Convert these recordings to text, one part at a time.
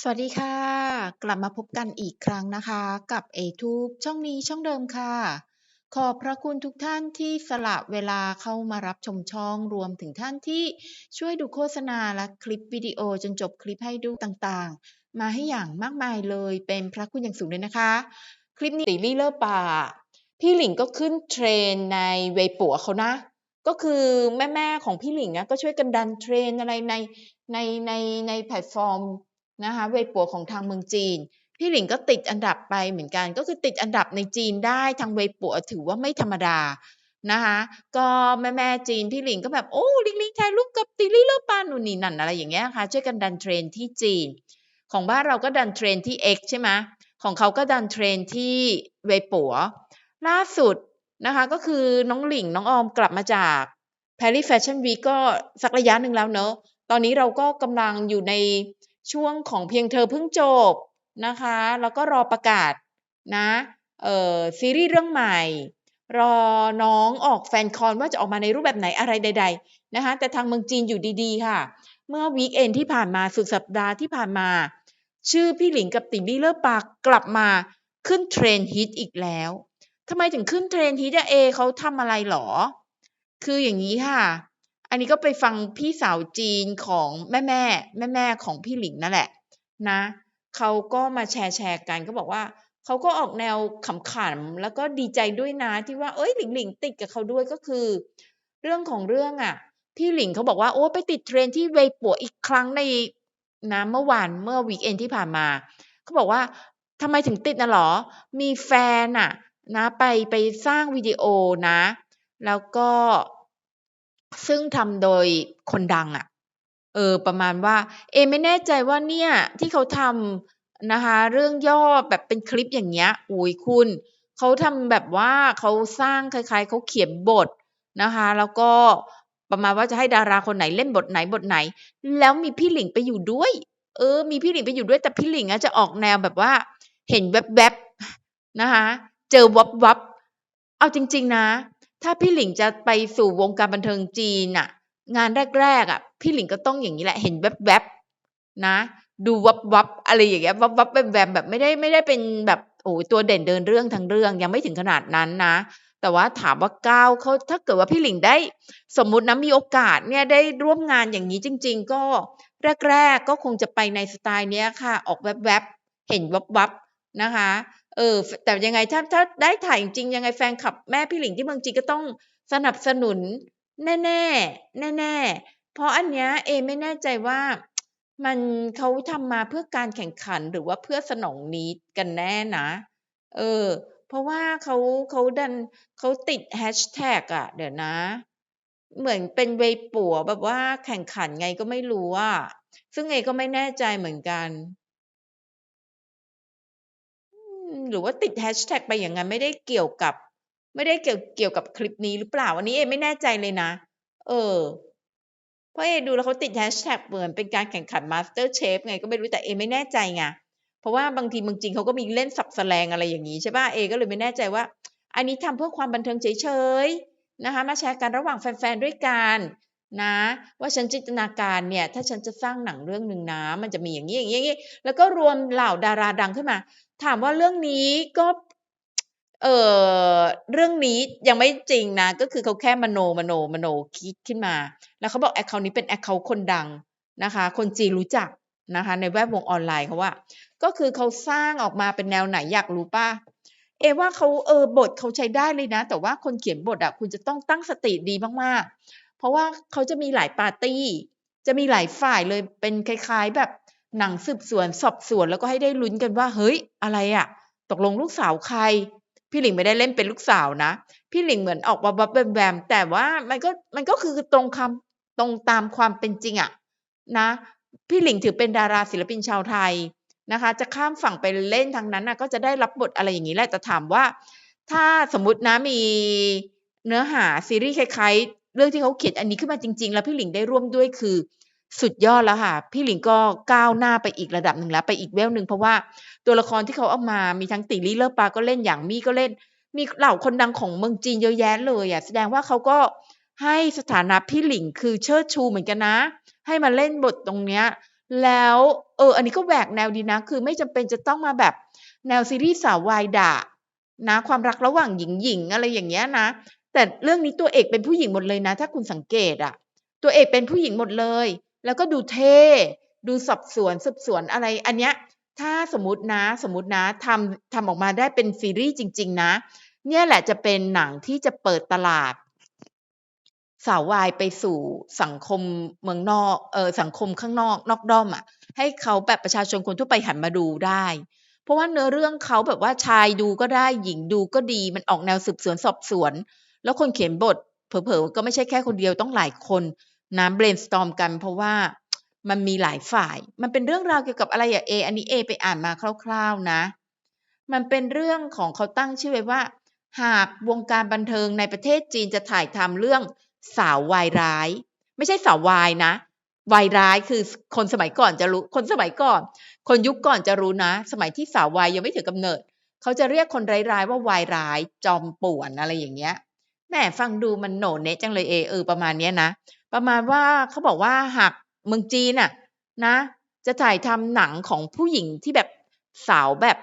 สวัสดีค่ะ กลับมาพบกันอีกครั้งนะคะ กับ A-Tube ช่องนี้ช่องเดิมค่ะ ขอบพระคุณทุกท่านที่สละเวลาเข้ามารับชมช่องรวมถึงท่านที่ช่วยดูโฆษณาและคลิปวิดีโอจนจบคลิปให้ดูต่างๆ มาให้อย่างมากมายเลยเป็นพระคุณอย่างสูงเลยนะคะ คลิปนี้ตีลี่เลอร์ป่า พี่หลิงก็ขึ้นเทรนในเวปัวเขานะก็คือแม่ๆของพี่หลิงอะก็ช่วยกันดันเทรนอะไรในในในในแพลตฟอร์ม นะคะเวปัวของทางเมืองจีน พี่หลิงก็ติดอันดับไปเหมือนกัน ก็คือติดอันดับในจีนได้ทางเวปัวถือว่าไม่ธรรมดานะคะก็แม่แม่จีนพี่หลิงก็แบบโอ้ลิงลิงถ่ายรูปกับติลี่เลอปานนู่นนี่นั่นอะไรอย่างเงี้ยค่ะช่วยกันดันเทรนที่จีน ของบ้านเราก็ดันเทรนที่ X ใช่ไหมของเขาก็ดันเทรนที่เวปัวล่าสุดนะคะก็คือน้องหลิงน้องออมกลับมาจาก Paris Fashion Week ก็สักระยะหนึ่งแล้วเนอะตอนนี้เราก็กำลังอยู่ใน ช่วงของเพียงเธอเพิ่งจบนะคะ แล้วก็รอประกาศนะเอ่อซีรีส์เรื่องใหม่ รอน้องออกแฟนคอนว่าจะออกมาในรูปแบบไหนอะไรใด ๆนะคะ แต่ทางเมืองจีนอยู่ดีๆ ค่ะ เมื่อวีคเอนที่ผ่านมาสุดสัปดาห์ที่ผ่านมา ชื่อพี่หลิงกับติ่งลี่เลอร์ปากกลับมาขึ้นเทรนฮิตอีกแล้วทำไมถึงขึ้นเทรนฮิตอะเอเขาทำอะไรหรอ คืออย่างนี้ค่ะ อันนี้ก็ไปฟังพี่สาวจีนของแม่แม่แม่แม่ของพี่หลิงนั่นแหละนะเขาก็มาแชร์แชร์กันก็บอกว่าเขาก็ออกแนวขำๆแล้วก็ดีใจด้วยนะที่ว่าเอ้ยหลิงหลิงติดกับเขาด้วยก็คือ เรื่องของเรื่องอะ พี่หลิงเขาบอกว่าโอ้ไปติดเทรนด์ที่เวปัวอีกครั้งในนะเมื่อวานเมื่อวีคเอนที่ผ่านมาเขาบอกว่าทำไมถึงติดนะหรอ มีแฟนอะนะไปไปสร้างวิดีโอนะ แล้วก็ ซึ่งทำโดยคนดังอะ่ะ เออ ประมาณว่า เอ ไม่แน่ใจว่าเนี่ย ที่เขาทำนะคะ เรื่องย่อแบบเป็นคลิปอย่างเงี้ยอุ้ยคุณ เขาทำแบบว่าเขาสร้างคล้ายๆเขาเขียนบทนะคะ แล้วก็ประมาณว่าจะให้ดาราคนไหนเล่นบทไหนบทไหน แล้วมีพี่หลิงไปอยู่ด้วย เออ มีพี่หลิงไปอยู่ด้วยแต่พี่หลิงอะจะออกแนวแบบว่า เห็นแวบๆนะคะ เจอวับวับๆเอาจริง ๆ นะ ถ้าพี่หลิงจะไปสู่วงการบันเทิงจีนน่ะงานแรกๆอะพี่หลิงก็ต้องอย่างนี้แหละ เห็นแวบๆนะ ดูวับวับๆอะไรอย่างเงี้ยวับวับแวมแวมๆแบบไม่ได้ไม่ได้เป็นแบบโอ้ตัวเด่นเดินเรื่องทั้งเรื่อง ยังไม่ถึงขนาดนั้นนะ แต่ว่าถามว่าก้าวเขาถ้าเกิดว่าพี่หลิงได้ สมมุตินะมีโอกาสเนี่ยได้ร่วมงานอย่างนี้จริง ๆ ก็แรก ๆ ก็คงจะไปในสไตล์เนี้ยค่ะ ออกแวบๆเห็นวับวับๆนะคะ เออ แต่ยังไงถ้าถ้าได้ถ่ายจริงยังไงแฟนคลับแม่พี่หลิงที่เมืองจีนก็ต้องสนับสนุน แน่ๆแน่ๆเพราะอันเนี้ยเอไม่แน่ใจว่ามันเขาทำมาเพื่อการแข่งขันหรือว่าเพื่อสนองนี้กันแน่นะ เออ เพราะว่าเขาเขาดันเขาติดแฮชแท็กอะเดี๋ยวนะ เหมือนเป็นเวปัวแบบว่าแข่งขันไงก็ไม่รู้อะซึ่งเอก็ไม่แน่ใจเหมือนกัน หรือว่าติดแฮชแท็กไปอย่างนั้นไม่ได้เกี่ยวกับ ไม่ได้เกี่ยวเกี่ยวกับคลิปนี้หรือเปล่าอันนี้เอไม่แน่ใจเลยนะ เออ เพราะเอดูแล้วเขาติดแฮชแท็กเหมือนเป็นการแข่งขัน MasterChef ไงก็ไม่รู้แต่เอไม่แน่ใจไงเพราะว่าบางทีเมืองจีนเขาก็มีเล่นสับแสลงอะไรอย่างนี้ใช่ป่ะเอก็เลยไม่แน่ใจว่า อันนี้ทำเพื่อความบันเทิงเฉยๆนะคะมาแชร์กันระหว่างแฟนๆด้วยกัน นะ ว่าฉันจินตนาการเนี่ยถ้าฉันจะสร้างหนังเรื่องหนึ่งนะมันจะมีอย่างนี้อย่างนี้อย่างนี้แล้วก็รวมเหล่าดาราดังขึ้นมา ถามว่าเรื่องนี้ก็เออเรื่องนี้ยังไม่จริงนะ ก็คือเขาแค่มโนมโนมโนคิดขึ้นมา แล้วเขาบอกแอคเคาท์นี้เป็นแอคเคาท์คนดังนะคะ คนจีนรู้จักนะคะ ในแวดวงออนไลน์เขาว่า ก็คือเขาสร้างออกมาเป็นแนวไหนอยากรู้ป่ะเอว่าเขาเออบทเขาใช้ได้เลยนะ แต่ว่าคนเขียนบทอะคุณจะต้องตั้งสติดีมากๆ เพราะว่าเขาจะมีหลายปาร์ตี้ จะมีหลายฝ่ายเลยเป็นคล้าย ๆ แบบหนังสืบสวนสอบสวนแล้วก็ให้ได้ลุ้นกันว่า เฮ้ย อะไรอะตกลงลูกสาวใคร พี่หลิงไม่ได้เล่นเป็นลูกสาวนะ พี่หลิงเหมือนออกวับๆแวมแต่ว่ามันก็มันก็คือตรงคำตรงตามความเป็นจริงอะนะ พี่หลิงถือเป็นดาราศิลปินชาวไทยนะคะ จะข้ามฝั่งไปเล่นทางนั้นนะก็จะได้รับบทอะไรอย่างนี้แหละแต่ถามว่า ถ้าสมมตินะมีเนื้อหาซีรีส์คล้ายๆ เรื่องที่เขาเขียนอันนี้ขึ้นมาจริง ๆ แล้วพี่หลิงได้ร่วมด้วยคือ สุดยอดแล้วค่ะ พี่หลิงก็ก้าวหน้าไปอีกระดับหนึ่งแล้วไปอีกเวลหนึ่งเพราะว่าตัวละครที่เขาเอามามีทั้งติลี่เลอร์ปาก็เล่นอย่างมี่ก็เล่น มีเหล่าคนดังของเมืองจีนเยอะแยะเลยอะแสดงว่าเขาก็ให้สถานะพี่หลิงคือเชิดชูเหมือนกันนะ ให้มาเล่นบทตรงเนี้ยแล้วเอออันนี้ก็แหวกแนวดีนะ คือไม่จำเป็นจะต้องมาแบบแนวซีรีส์สาววายด่านะความรักระหว่างหญิงๆอะไรอย่างเงี้ยนะ แต่เรื่องนี้ตัวเอกเป็นผู้หญิงหมดเลยนะ ถ้าคุณสังเกตอะตัวเอกเป็นผู้หญิงหมดเลย แล้วก็ดูเท่ดูสอบสวนสืบสวนอะไร อันเนี้ย ถ้าสมมตินะ สมมตินะทำทำออกมาได้เป็นซีรีส์จริง ๆ นะ เนี่ยแหละจะเป็นหนังที่จะเปิดตลาด สาววายไปสู่สังคมเมืองนอกเออสังคมข้างนอกนอกด้อมอะ ให้เขาแบบประชาชนคนทั่วไปหันมาดูได้ เพราะว่าเนื้อเรื่องเขาแบบว่าชายดูก็ได้หญิงดูก็ดีมันออกแนวสืบสวนสอบสวน แล้วคนเขียนบทเผลอๆก็ไม่ใช่แค่คนเดียวต้องหลายคนนะ brainstorm กันเพราะว่ามันมีหลายฝ่าย มันเป็นเรื่องราวเกี่ยวกับอะไรอะเออันนี้เอไปอ่านมาคร่าวๆนะ มันเป็นเรื่องของเขาตั้งชื่อไว้ว่า หากวงการบันเทิงในประเทศจีนจะถ่ายทำเรื่องสาววายร้าย ไม่ใช่สาววายนะวายร้ายคือคนสมัยก่อนจะรู้ คนสมัยก่อน คนยุคก่อนจะรู้นะ สมัยที่สาววายยังไม่ถือกำเนิด เขาจะเรียกคนร้ายๆว่าวายร้ายจอมป่วนอะไรอย่างเงี้ย แหมฟังดูมันโหนเนะจังเลยเอเออประมาณเนี้ยนะ ประมาณว่าเขาบอกว่าหากเมืองจีนน่ะ นะ จะถ่ายทำหนังของผู้หญิงที่แบบสาวแบบ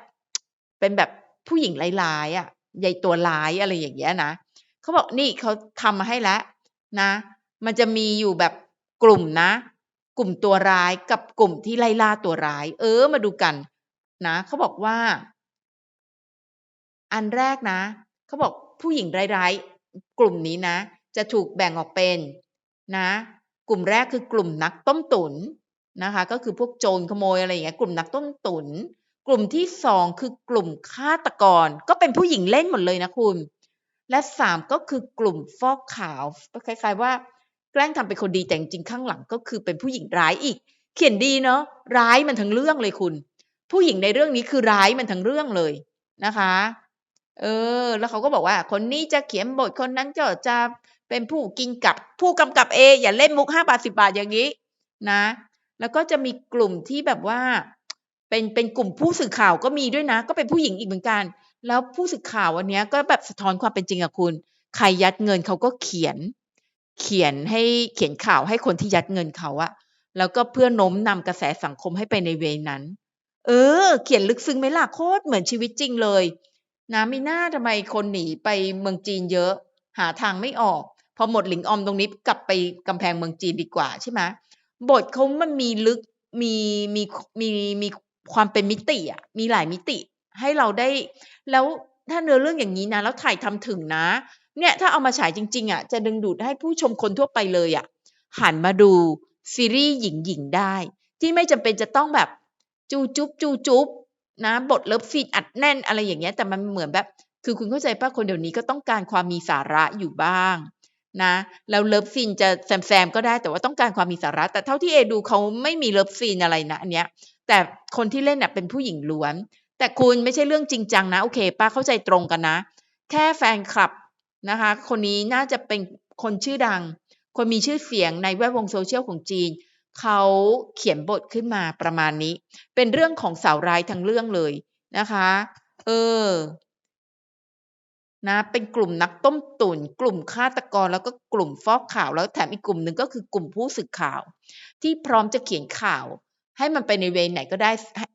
เป็นแบบผู้หญิงร้ายๆอะยายตัวร้ายอะไรอย่างเงี้ยนะเขาบอกนี่เขาทำมาให้แล้วนะ มันจะมีอยู่แบบกลุ่มนะ กลุ่มตัวร้ายกับกลุ่มที่ไล่ล่าตัวร้าย เออ มาดูกัน นะเขาบอกว่า อันแรกนะเขาบอกผู้หญิงร้าย กลุ่มนี้นะ จะถูกแบ่งออกเป็นนะ กลุ่มแรกคือกลุ่มนักต้มตุ๋นนะคะ ก็คือพวกโจรขโมยอะไรอย่างเงี้ยกลุ่มนักต้มตุ๋นกลุ่มที่2คือกลุ่มฆาตกร ก็เป็นผู้หญิงเล่นหมดเลยนะคุณ และ3ก็คือกลุ่มฟอกขาวคล้ายๆว่า แกล้งทำเป็นคนดีแต่จริงข้างหลังก็คือเป็นผู้หญิงร้ายอีก เขียนดีเนาะร้ายมันทั้งเรื่องเลยคุณ ผู้หญิงในเรื่องนี้คือร้ายมันทั้งเรื่องเลยนะคะ เออ แล้วเขาก็บอกว่า คนนี้จะเขียนบทคนนั้นก็จะเป็นผู้กินกับผู้กำกับเองอย่าเล่นมุก5บาท10บาทอย่างงี้นะ แล้วก็จะมีกลุ่มที่แบบว่า เป็นเป็นกลุ่มผู้สื่อข่าวก็มีด้วยนะ ก็เป็นผู้หญิงอีกเหมือนกัน แล้วผู้สื่อข่าวอันนี้ก็แบบสะท้อนความเป็นจริงอะคุณใครยัดเงินเขาก็เขียน เขียนให้เขียนข่าวให้คนที่ยัดเงินเขาอะแล้วก็เพื่อโน้มนำกระแสสังคมให้ไปในเวนั้น เออ เขียนลึกซึ้งไหมล่ะโคตรเหมือนชีวิตจริงเลย นะมิน่าทำไมคนหนีไปเมืองจีนเยอะ หาทางไม่ออก พอหมดหลิงออมตรงนี้กลับไปกำแพงเมืองจีนดีกว่าใช่ไหมบทเขามันมีลึกมีมีมีมีความเป็นมิติอะมีหลายมิติให้เราได้ แล้วถ้าเนื้อเรื่องอย่างงี้นะแล้วถ่ายทำถึงนะ เนี่ยถ้าเอามาฉายจริง ๆอะจะดึงดูดให้ผู้ชมคนทั่วไปเลยอะหันมาดูซีรีส์หญิงๆได้ ที่ไม่จำเป็นจะต้องแบบจูจุ๊บจูจุ๊บ นะบทเลิฟซีนอัดแน่นอะไรอย่างเงี้ยแต่มันเหมือนแบบ คือคุณเข้าใจเปล่าคนเดี๋ยวนี้ก็ต้องการความมีสาระอยู่บ้างนะแล้วเลิฟซีนจะแซมๆก็ได้แต่ว่าต้องการความมีสาระ แต่เท่าที่เอดูเขาไม่มีเลิฟซีนอะไรนะอันเนี้ย แต่คนที่เล่นน่ะเป็นผู้หญิงล้วน แต่คุณไม่ใช่เรื่องจริงจังนะโอเคปล่าเข้าใจตรงกันนะ แค่แฟนคลับนะคะ คนนี้น่าจะเป็นคนชื่อดัง คนมีชื่อเสียงในแวดวง social ของจีน เขาเขียนบทขึ้นมาประมาณนี้ เป็นเรื่องของสาวร้ายทั้งเรื่องเลยนะคะ เออ นะ เป็นกลุ่มนักต้มตุ๋นกลุ่มฆาตกรแล้วก็กลุ่มฟอกข่าวแล้วแถมอีกกลุ่มหนึ่งก็คือกลุ่มผู้สื่อข่าว ที่พร้อมจะเขียนข่าว ให้มันไปในเวย์ไหนก็ได้ให้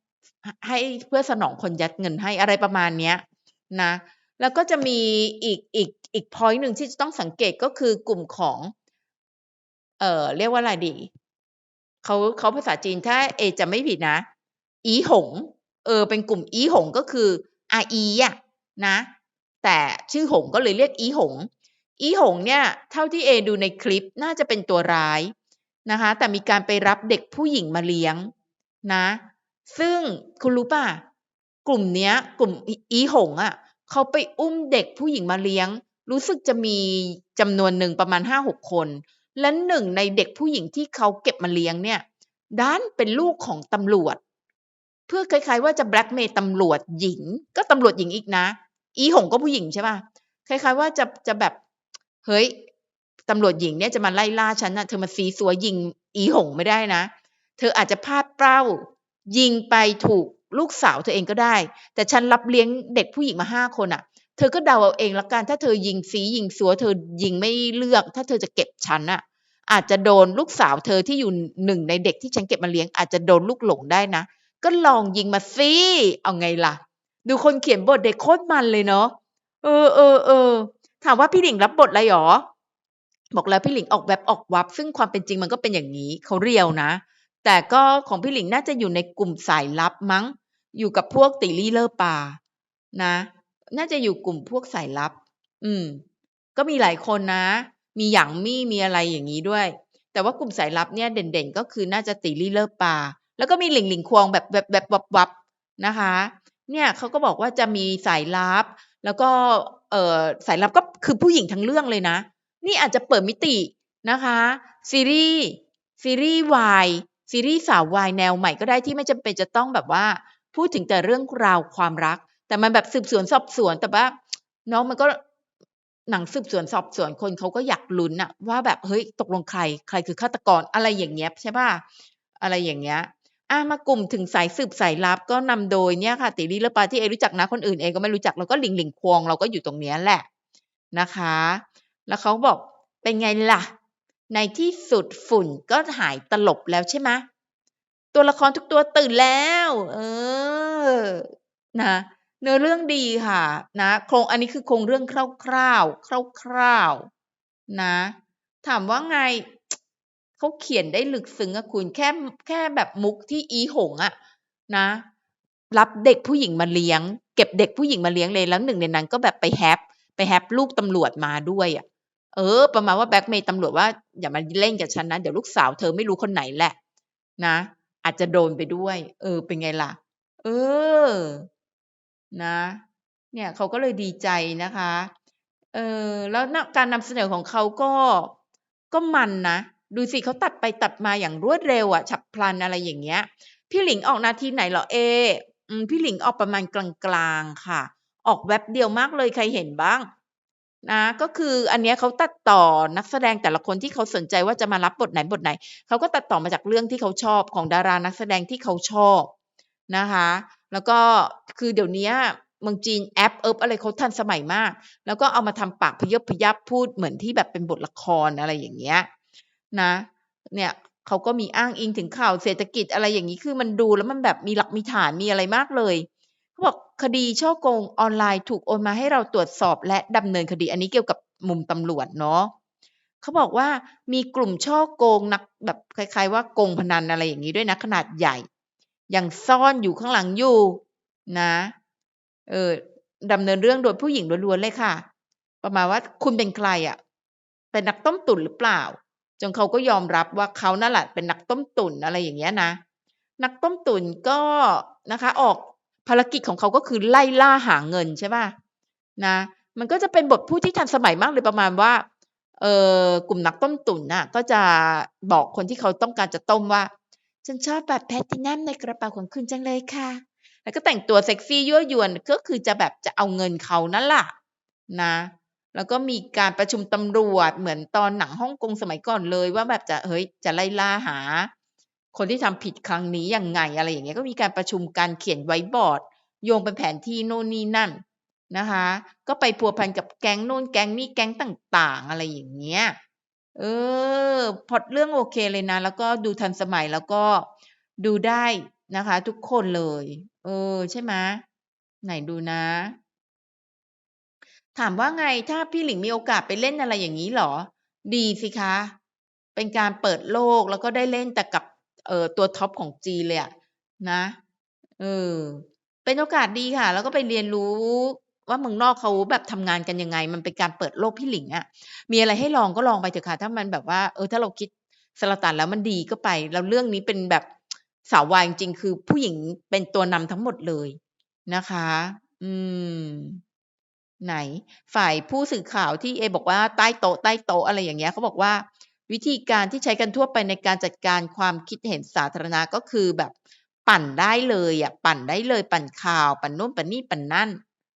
ให้เพื่อสนองคนยัดเงินให้อะไรประมาณเนี้ยนะ แล้วก็จะมีอีกอีกอีกพอยต์หนึ่งที่จะต้องสังเกตก็คือกลุ่มของ เอ่อเรียกว่าอะไรดี เขาเขาภาษาจีนถ้าเอจำไม่ผิดนะ อีหง เออ เป็นกลุ่มอีหงก็คืออาอีอะนะ แต่ชื่อหงก็เลยเรียกอีหง อีหงเนี่ย เท่าที่เอดูในคลิปน่าจะเป็นตัวร้ายนะคะ แต่มีการไปรับเด็กผู้หญิงมาเลี้ยงนะ ซึ่งคุณรู้เปล่ากลุ่มเนี้ย กลุ่มอีหงอะเขาไปอุ้มเด็กผู้หญิงมาเลี้ยง รู้สึกจะมีจำนวนหนึ่งประมาณ5-6คน และหนึ่งในเด็กผู้หญิงที่เขาเก็บมาเลี้ยงเนี่ยดันเป็นลูกของตำรวจ เพื่อคล้ายๆ ว่าจะแบล็กเมย์ตำรวจหญิง ก็ตำรวจหญิงอีกนะ อีหงก็ผู้หญิงใช่เปล่าคล้ายๆ ว่าจะจะแบบเฮ้ยตำรวจหญิงเนี่ยจะมาไล่ล่าฉันน่ะเธอมาซี้ซัวยิงอีหงไม่ได้นะ เธออาจจะพลาดเป้า ยิงไปถูกลูกสาวเธอเองก็ได้ แต่ฉันรับเลี้ยงเด็กผู้หญิงมา5คนน่ะ เธอก็เดาเอาเองล้วกัน ถ้าเธอยิงซี้ยิงซัว เธอยิงไม่เลือก ถ้าเธอจะเก็บฉันน่ะอาจจะโดนลูกสาวเธอที่อยู่หนึ่งในเด็กที่ฉันเก็บมาเลี้ยงอาจจะโดนลูกหลงได้นะ ก็ลองยิงมาสิเอาไงล่ะ ดูคนเขียนบทเด็กโคตรมันเลยเนาะเออเออเออถามว่าพี่หลิงรับบทอะไรหรอบอกแล้วพี่หลิงออกแบบออกวับ ซึ่งความเป็นจริงมันก็เป็นอย่างนี้เขาเรียวนะ แต่ก็ของพี่หลิงน่าจะอยู่ในกลุ่มสายลับมั้ง อยู่กับพวกติลี่เลอร์ปานะ น่าจะอยู่กลุ่มพวกสายลับ อืม ก็มีหลายคนนะ มีหยางมี่มีอะไรอย่างนี้ด้วย แต่ว่ากลุ่มสายลับเนี่ยเด่นๆ ก็คือน่าจะติลี่เลอร์ปา แล้วก็มีหลิงหลิงควงแบบแบบแบบวับวับนะคะ เนี่ยเขาก็บอกว่าจะมีสายลับ แล้วก็เออสายลับก็คือผู้หญิงทั้งเรื่องเลยนะ นี่อาจจะเปิดมิตินะคะ ซีรีส์ซีรีส์วายซีรีส์สาววายแนวใหม่ก็ได้ที่ไม่จำเป็นจะต้องแบบว่า พูดถึงแต่เรื่องราวความรัก แต่มันแบบสืบสวนสอบสวนแต่ว่าน้องมันก็หนังสืบสวนสอบสวนคนเขาก็อยากลุ้นอะว่าแบบเฮ้ยตกลงใคร ใครคือฆาตกรอะไรอย่างเงี้ยใช่ป่ะอะไรอย่างเงี้ยอะมากลุ่มถึงสายสืบสายลับก็นำโดยเนี่ยค่ะติลีเลปาที่เอรู้จักนะคนอื่นเองก็ไม่รู้จักแล้วก็หลิงหลิงควงเราก็อยู่ตรงเนี้ยแหละนะคะ แล้วเขาบอกเป็นไงล่ะ ในที่สุดฝุ่นก็หายตลบแล้วใช่ไหมตัวละครทุกตัวตื่นแล้ว เออนะ เนื้อเรื่องดีค่ะนะโครงอันนี้คือโครงเรื่องคร่าวๆคร่าวๆนะ ถามว่าไงเขาเขียนได้ลึกซึ้งอะคุณแค่แค่แบบมุกที่อีหงอะนะ รับเด็กผู้หญิงมาเลี้ยง เก็บเด็กผู้หญิงมาเลี้ยงเลยแล้วหนึ่งในนั้นก็แบบไปแฮปไปแฮปลูกตำรวจมาด้วยอะเออ ประมาณว่าแบ็กเมย์ตำรวจว่าอย่ามาเล่นกับฉันนะ เดี๋ยวลูกสาวเธอไม่รู้คนไหนแหละ นะ อาจจะโดนไปด้วย เออ เป็นไงล่ะ เออ นะ เนี่ยเขาก็เลยดีใจนะคะ เออแล้วการนำเสนอของเขาก็ก็มันนะดูสิเขาตัดไปตัดมาอย่างรวดเร็วอะฉับพลันอะไรอย่างเงี้ย พี่หลิงออกนาทีไหนเหรอเออพี่หลิงออกประมาณกลางๆค่ะ ออกแวบเดียวมากเลยใครเห็นบ้างนะก็คืออันเนี้ยเขาตัดต่อนักแสดงแต่ละคนที่เขาสนใจว่าจะมารับบทไหนบทไหนเขาก็ตัดต่อมาจากเรื่องที่เขาชอบของดารานักแสดงที่เขาชอบนะคะ แล้วก็คือเดี๋ยวนี้เมืองจีนแอปเอิบอะไรเขาทันสมัยมาก แล้วก็เอามาทำปากพยบพยับพูดเหมือนที่แบบเป็นบทละครอะไรอย่างเงี้ยนะ เนี่ยเขาก็มีอ้างอิงถึงข่าวเศรษฐกิจอะไรอย่างนี้คือมันดูแล้วมันแบบมีหลักมีฐานมีอะไรมากเลยเขาบอกคดีช่อโกงออนไลน์ถูกโอนมาให้เราตรวจสอบและดำเนินคดีอันนี้เกี่ยวกับมุมตำรวจเนาะเขาบอกว่ามีกลุ่มช่อโกงนักแบบคล้าย ๆ ว่าโกงพนันอะไรอย่างนี้ด้วยนะขนาดใหญ่ ยังซ่อนอยู่ข้างหลังอยู่นะเออดำเนินเรื่องโดยผู้หญิงล้วนๆเลยค่ะ ประมาณว่าคุณเป็นใครอะ่ะ เป็นนักต้มตุ๋นหรือเปล่า จนเขาก็ยอมรับว่าเขานั่นแหละเป็นนักต้มตุ๋นอะไรอย่างเงี้ยนะ นักต้มตุ๋นก็นะคะ ออกภารกิจของเขาก็คือไล่ล่าหาเงินใช่ป่ะนะ มันก็จะเป็นบทพูดที่ทันสมัยมากเลยประมาณว่า เออกลุ่มนักต้มตุ๋นน่ะ ก็จะบอกคนที่เขาต้องการจะต้มว่า ฉันชอบแบบแพตตินัมในกระเป๋าของคุณจังเลยค่ะ แล้วก็แต่งตัวเซ็กซี่ยั่วยวนก็คือจะแบบจะเอาเงินเขานั่นแหละนะ แล้วก็มีการประชุมตำรวจเหมือนตอนหนังฮ่องกงสมัยก่อนเลยว่าแบบจะเฮ้ยจะไล่ล่าหา คนที่ทำผิดครั้งนี้ยังไงอะไรอย่างเงี้ยก็มีการประชุมการเขียนไว้บอร์ด โยงเป็นแผนที่โน่นนี่นั่นนะคะ ก็ไปพัวพันกับแก๊งโน่นแก๊งนี่แก๊งต่าง ๆ อะไรอย่างเงี้ย เออพอดเรื่องโอเคเลยนะ แล้วก็ดูทันสมัยแล้วก็ดูได้นะคะ ทุกคนเลย เออ ใช่ไหมไหนดูนะ ถามว่าไงถ้าพี่หลิงมีโอกาสไปเล่นอะไรอย่างนี้หรอ ดีสิคะ เป็นการเปิดโลกแล้วก็ได้เล่นแต่กับเอ่อตัวท็อปของจีเลยอะนะเออเป็นโอกาสดีค่ะ แล้วก็ไปเรียนรู้ ว่าเมืองนอกเขาแบบทำงานกันยังไง มันเป็นการเปิดโลกพี่หลิงอะมีอะไรให้ลองก็ลองไปเถอะค่ะ ถ้ามันแบบว่าเออถ้าเราคิดสลตันแล้วมันดีก็ไป แล้วเรื่องนี้เป็นแบบสาววายจริงคือผู้หญิงเป็นตัวนำทั้งหมดเลยนะคะ อืม ไหน ฝ่ายผู้สื่อข่าวที่เอ บอกว่าใต้โต๊ะใต้โต๊ะอะไรอย่างเงี้ยเขาบอกว่า วิธีการที่ใช้กันทั่วไปในการจัดการความคิดเห็นสาธารณะก็คือแบบปั่นได้เลยอะปั่นได้เลย ปั่นข่าว ปั่นโน่นปั่นนี่ปั่นนั่น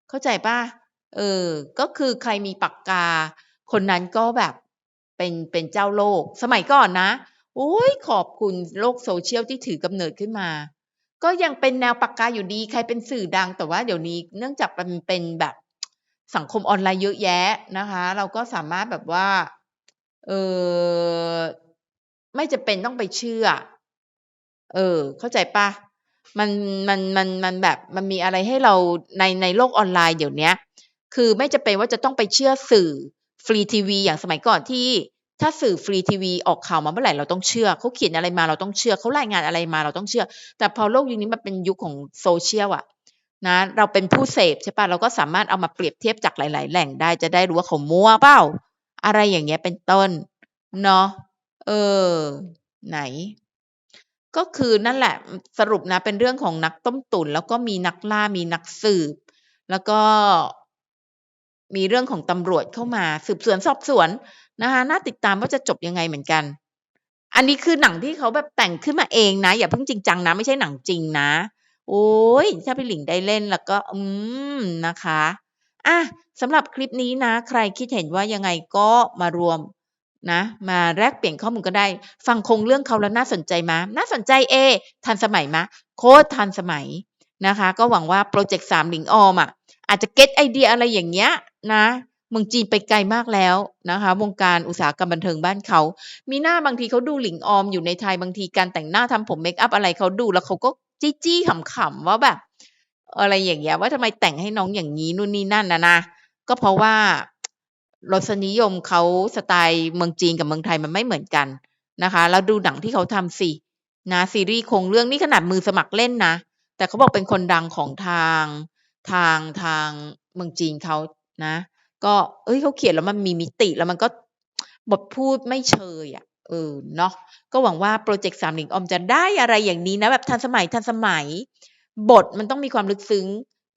เข้าใจป่ะเออ ก็คือใครมีปากกา คนนั้นก็แบบเป็นเป็นเจ้าโลก สมัยก่อนนะ โอ้ยขอบคุณโลกโซเชียลที่ถือกำเนิดขึ้นมา ก็ยังเป็นแนวปากกาอยู่ดี ใครเป็นสื่อดัง แต่ว่าเดี๋ยวนี้เนื่องจากมันเป็นแบบสังคมออนไลน์เยอะแยะนะคะ เราก็สามารถแบบว่า เออไม่จำเป็นต้องไปเชื่อ เออ เข้าใจปล่า? มันมันมันมันแบบมันมีอะไรให้เราในในโลกออนไลน์เดี๋ยวนี้คือไม่จำเป็นว่าจะต้องไปเชื่อสื่อฟรีทีวีอย่างสมัยก่อนที่ถ้าสื่อฟรีทีวีออกข่าวมาเมื่อไหร่เราต้องเชื่อเขาเขียนอะไรมาเราต้องเชื่อเขารายงานอะไรมาเราต้องเชื่อ แต่พอโลกยุคนี้มันเป็นยุคของ Social อะนะเราเป็นผู้เสพใช่ปล่าเราก็สามารถเอามาเปรียบเทียบจากหลาย ๆ แหล่งได้จะได้รู้ว่าเขามั่วเปล่า อะไรอย่างเงี้ยเป็นต้น เนาะเออ ไหน ก็คือนั่นแหละสรุปนะเป็นเรื่องของนักต้มตุ๋นแล้วก็มีนักล่ามีนักสืบ แล้วก็มีเรื่องของตำรวจเข้ามา สืบสวนสอบสวนนะคะน่าติดตามว่าจะจบยังไงเหมือนกัน อันนี้คือหนังที่เขาแบบแต่งขึ้นมาเองนะ อย่าเพิ่งจริงจังนะ ไม่ใช่หนังจริงนะ โอ๊ยถ้าพี่หลิงได้เล่นแล้วก็อืมนะคะอะสำหรับคลิปนี้นะ ใครคิดเห็นว่ายังไงก็มารวม นะมาแลกเปลี่ยนข้อมูลกันได้ ฟังคงเรื่องเขาแล้วน่าสนใจไหม?น่าสนใจเอทันสมัยไหม?โคตรทันสมัยนะคะ ก็หวังว่าพรเจกต์3หลิงออมอะอาจจะเก็ตไอเดียอะไรอย่างเงี้ยนะเมืองจีนไปไกลมากแล้วนะคะ วงการอุตสาหกรรมบันเทิงบ้านเขามิน่าบางทีเขาดูหลิงออมอยู่ในไทยบางทีการแต่งหน้าทำผมเมกอัปอะไรเขาดูแล้วเขาก็จี้ๆขำๆว่าแบบอะไรอย่างเงี้ยว่าทำไมแต่งให้น้องอย่างงี้นู่นนี่นั่นน่ะนะก็เพราะว่า รสนิยมเขาสไตล์เมืองจีนกับเมืองไทยมันไม่เหมือนกันนะคะ แล้วดูหนังที่เขาทำสินะซีรีส์โครงเรื่องนี่ขนาดมือสมัครเล่นนะ แต่เขาบอกเป็นคนดังของทางทางทางเมืองจีนเขานะ ก็เฮ้ยเขาเขียนแล้วมันมีมิติแล้วมันก็บทพูดไม่เชยอะเออเนาะก็หวังว่าพรเจกต์3หลิงออมจะได้อะไรอย่างนี้นะ แบบทันสมัยๆบทมันต้องมีความลึกซึ้ง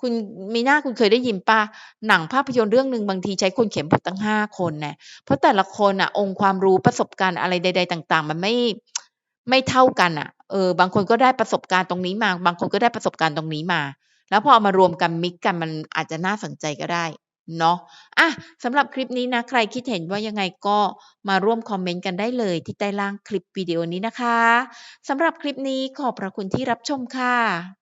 คุณมีน่าคุณเคยได้ยินเปล่าหนังภาพยนตร์เรื่องหนึ่งบางทีใช้คนเขียนบทตั้ง5คนน่เพราะแต่ละคนน่ะองค์ความรู้ประสบการณ์อะไรใด ๆ ต่าง ๆ มันไม่ไม่เท่ากันน่ะเออบางคนก็ได้ประสบการณ์ตรงนี้มา บางคนก็ได้ประสบการณ์ตรงนี้มา แล้วพอเอามารวมกันมิกซ์กันมันอาจจะน่าสนใจก็ได้เนาะอะสำหรับคลิปนี้นะ ใครคิดเห็นว่ายังไงก็มาร่วมคอมเมนต์กันได้เลยที่ใต้ล่างคลิปวิดีโอนี้นะคะสำหรับคลิปนี้ขอบพระคุณที่รับชมค่ะ